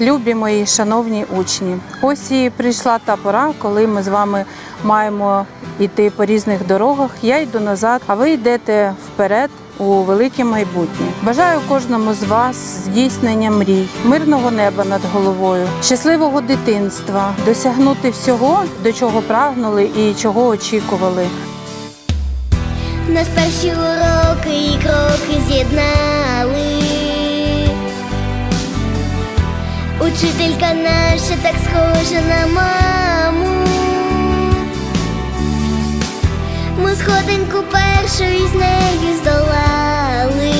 любі мої шановні учні. Ось і прийшла та пора, коли ми з вами маємо йти по різних дорогах. Я йду назад, а ви йдете вперед. У велике майбутнє бажаю кожному з вас здійснення мрій, мирного неба над головою, щасливого дитинства, досягнути всього, до чого прагнули і чого очікували. Нас перші уроки і кроки з'єднали. Учителька наша так схожа на маму. Ми сходинку першу із нею здолали.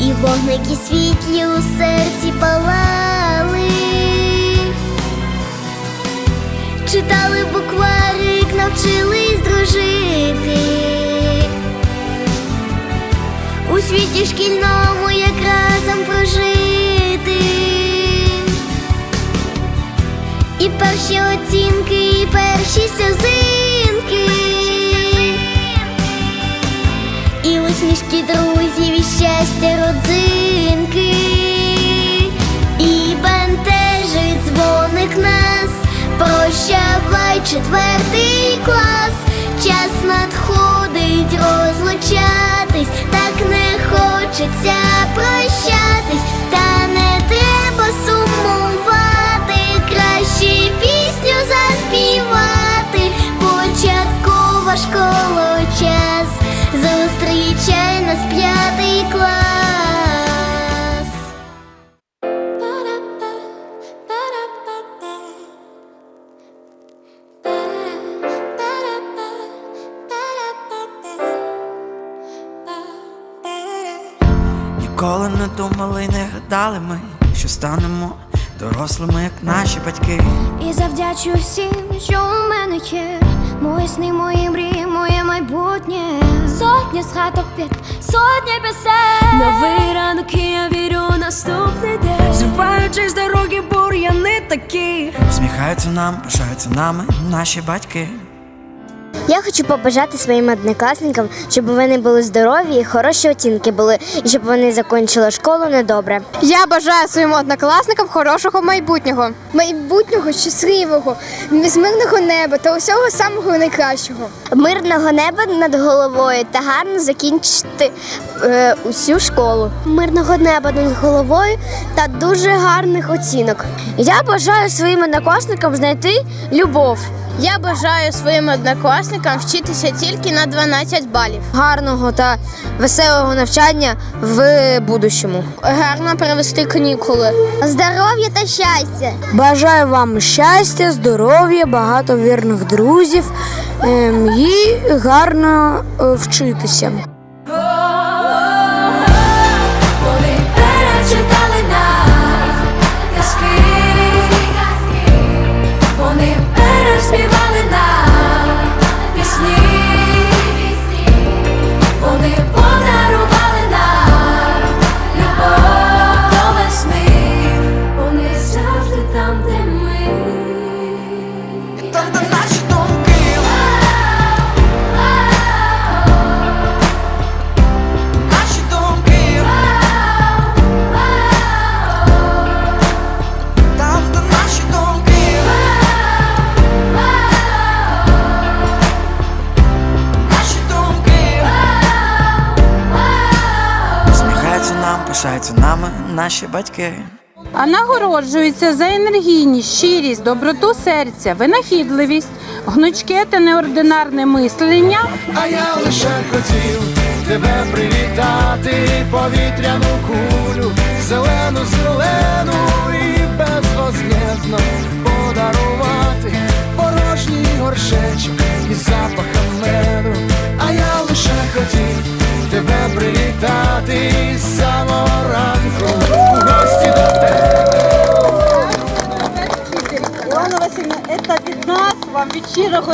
І вогники світлі у серці палали. Читали букварик, навчились світі шкільному як разом прожити. І перші оцінки, і перші сльозинки. І усмішки друзів, і щастя родзинки. І бентежить дзвоник нас. Прощавай четвертий клас. Час надходить не хочеться прощатись, та не треба сумувати, краще пісню заспівати. Початкова школа Ніколи не думали, не гадали ми, що станемо дорослими, як наші батьки. І завдячу всім, що у мене є. Мої сни, мої мрії, моє майбутнє. Сотня згадок п'ять, сотня пісень. Новий ранок, і я вірю у наступний день. Зриваючись з дороги, бур'яни такі. Сміхаються нам, пишаються нами наші батьки. Я хочу побажати своїм однокласникам, щоб вони були здорові і хороші оцінки були, і щоб вони закінчили школу недобре. Я бажаю своїм однокласникам хорошого майбутнього, майбутнього щасливого, безмирного неба та усього самого найкращого. Мирного неба над головою та гарно закінчити е, усю школу. Мирного неба над головою та дуже гарних оцінок. Я бажаю своїм однокласникам знайти любов. Я бажаю своїм однокласникам вчитися тільки на 12 балів. Гарного та веселого навчання в будущому. Гарно провести канікули. Здоров'я та щастя! Бажаю вам щастя, здоров'я, багато вірних друзів ем, і гарно е, вчитися. Пишаються нами наші батьки. А нагороджуються за енергійність, щирість, доброту серця, винахідливість, гнучке та неординарне мислення, А я лише хотів тебе привітати, повітряну кулю, зелену, зелену і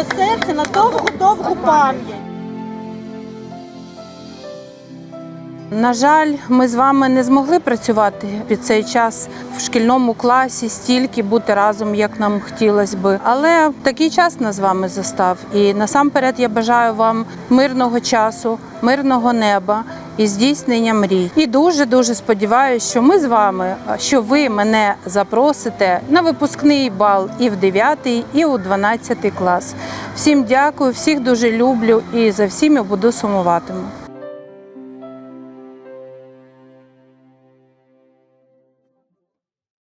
щирого серця на довгу-довгу пам'ять. На жаль, ми з вами не змогли працювати під цей час в шкільному класі, стільки бути разом, як нам хотілося би. Але такий час нас з вами застав. І насамперед я бажаю вам мирного часу, мирного неба і здійснення мрій. І дуже дуже сподіваюся, що ми з вами, що ви мене запросите на випускний бал і в 9, і у 12 клас. Всім дякую, всіх дуже люблю і за всіми буду сумуватиму.